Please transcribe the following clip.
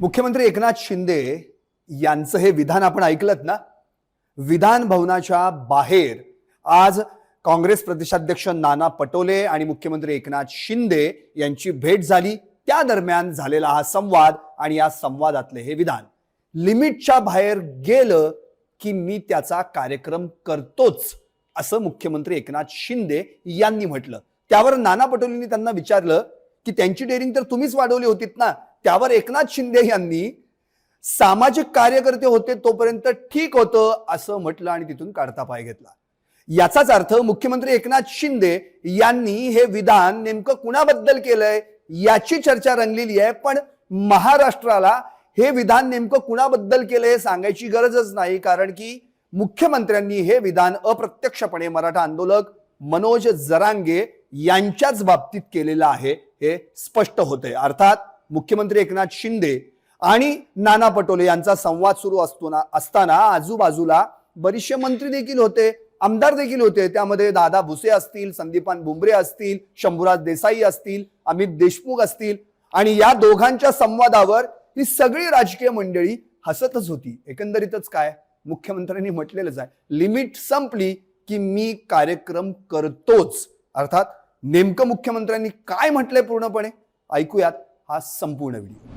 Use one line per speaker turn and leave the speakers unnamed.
मुख्यमंत्री एकनाथ शिंदे यांचं हे विधान आपण ऐकलत ना? विधान भवनाच्या बाहेर आज काँग्रेस प्रदेशाध्यक्ष नाना पटोले आणि मुख्यमंत्री एकनाथ शिंदे यांची भेट झाली. त्या दरम्यान झालेला हा संवाद आणि या संवादातले हे विधान. लिमिटच्या बाहेर गेलं की मी त्याचा कार्यक्रम करतोच असं मुख्यमंत्री एकनाथ शिंदे यांनी म्हटलं. त्यावर नाना पटोलेंनी त्यांना विचारलं की त्यांची डेअरिंग तर तुम्हीच वाढवली होतीत ना. त्यावर एकनाथ शिंदे यांनी सामाजिक कार्यकर्ते होते तोपर्यंत ठीक होतं असं म्हटलं आणि तिथून काढता पाय घेतला. याचाच अर्थ मुख्यमंत्री एकनाथ शिंदे यांनी हे विधान नेमकं कुणाबद्दल केलंय याची चर्चा रंगलेली आहे पण महाराष्ट्राला हे विधान नेमकं कुणाबद्दल केलंय हे सांगायची गरजच नाही कारण की मुख्यमंत्र्यांनी हे विधान अप्रत्यक्षपणे मराठा आंदोलक मनोज जरांगे यांच्याच बाबतीत केलेलं आहे हे स्पष्ट होते अर्थात मुख्यमंत्री एकनाथ शिंदे आणि नाना पटोले यांचा संवाद सुरू असताना असताना आजूबाजूला बरेचसे मंत्री देखील होते आमदार देखील होते. त्यामध्ये दादा भुसे असतील संदीपान बुंबरे असतील शंभूराज देसाई असतील अमित देशमुख असतील आणि या दोघांच्या संवादावर ही सगळी राजकीय मंडळी हसतच होती. एकंदरीतच काय? मुख्यमंत्र्यांनी म्हटलेलंच आहे. लिमिट संपली की मी कार्यक्रम करतोच. अर्थात नेमकं मुख्यमंत्र्यांनी काय म्हटलंय पूर्णपणे? ऐकूयात हा संपूर्ण व्हिडिओ.